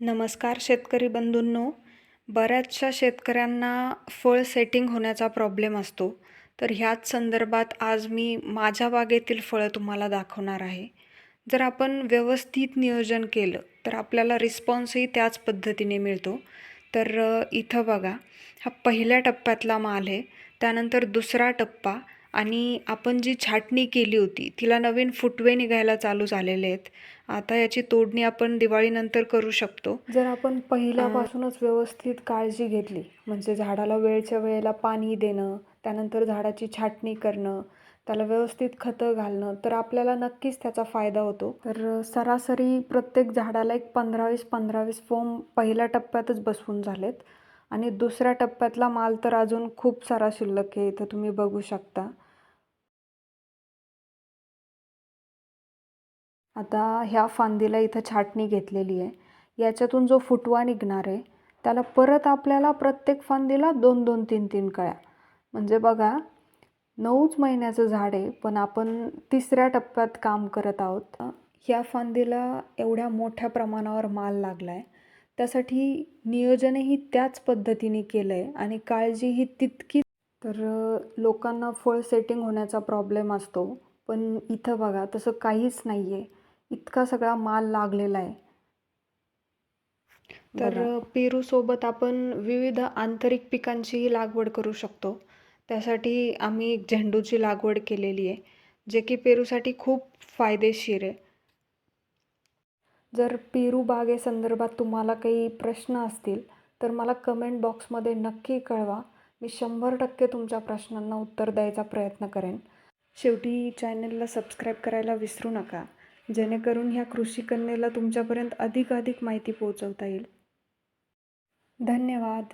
नमस्कार शेतकरी बंधूंनो. बऱ्याचशा शेतकऱ्यांना फळ सेटिंग होण्याचा प्रॉब्लेम असतो. तर ह्याच संदर्भात आज मी माझ्या बागेतील फळं तुम्हाला दाखवणार आहे. जर आपण व्यवस्थित नियोजन केलं तर आपल्याला रिस्पॉन्सही त्याच पद्धतीने मिळतो. तर इथं बघा हा पहिल्या टप्प्यातला माल आहे. त्यानंतर दुसरा टप्पा आणि आपण जी छाटणी केली होती तिला नवीन फुटवे निघायला चालू झालेले आहेत. आता याची तोडणी आपण दिवाळीनंतर करू शकतो. जर आपण पहिल्यापासूनच व्यवस्थित काळजी घेतली म्हणजे झाडाला वेळच्या वेळेला पाणी देणं त्यानंतर झाडाची छाटणी करणं त्याला व्यवस्थित खतं घालणं तर आपल्याला नक्कीच त्याचा फायदा होतो. तर सरासरी प्रत्येक झाडाला एक पंधरावीस पंधरावीस फोम पहिल्या टप्प्यातच बसवून झालेत. आणि दुसऱ्या टप्प्यातला माल तर अजून खूप सारा शिल्लक आहे इथं तुम्ही बघू शकता. आता ह्या फांदीला इथं छाटणी घेतलेली आहे. याच्यातून जो फुटवा निघणार आहे त्याला परत आपल्याला प्रत्येक फांदीला दोन दोन तीन तीन कळ्या. म्हणजे बघा नऊच महिन्याचं झाड आहे पण आपण तिसऱ्या टप्प्यात काम करत आहोत. ह्या फांदीला एवढ्या मोठ्या प्रमाणावर माल लागला आहे त्यासाठी नियोजनही त्याच पद्धतीने केलं आहे आणि काळजीही तितकी. तर लोकांना फळ सेटिंग होण्याचा प्रॉब्लेम असतो पण इथं बघा तसं काहीच नाही आहे इतका सगळा माल लागलेला आहे. तर पेरूसोबत आपण विविध आंतरिक पिकांचीही लागवड करू शकतो. त्यासाठी आम्ही एक झेंडूची लागवड केलेली आहे जे की पेरूसाठी खूप फायदेशीर आहे. जर पेरू बागेसंदर्भात तुम्हाला काही प्रश्न असतील तर मला कमेंट बॉक्समध्ये नक्की कळवा. मी शंभर टक्के तुमच्या प्रश्नांना उत्तर द्यायचा प्रयत्न करेन. शेवटी चॅनलला सबस्क्राईब करायला विसरू नका. जेणेकरून ह्या कृषी कन्येला तुमच्यापर्यंत अधिकाधिक माहिती पोहोचवता येईल. धन्यवाद.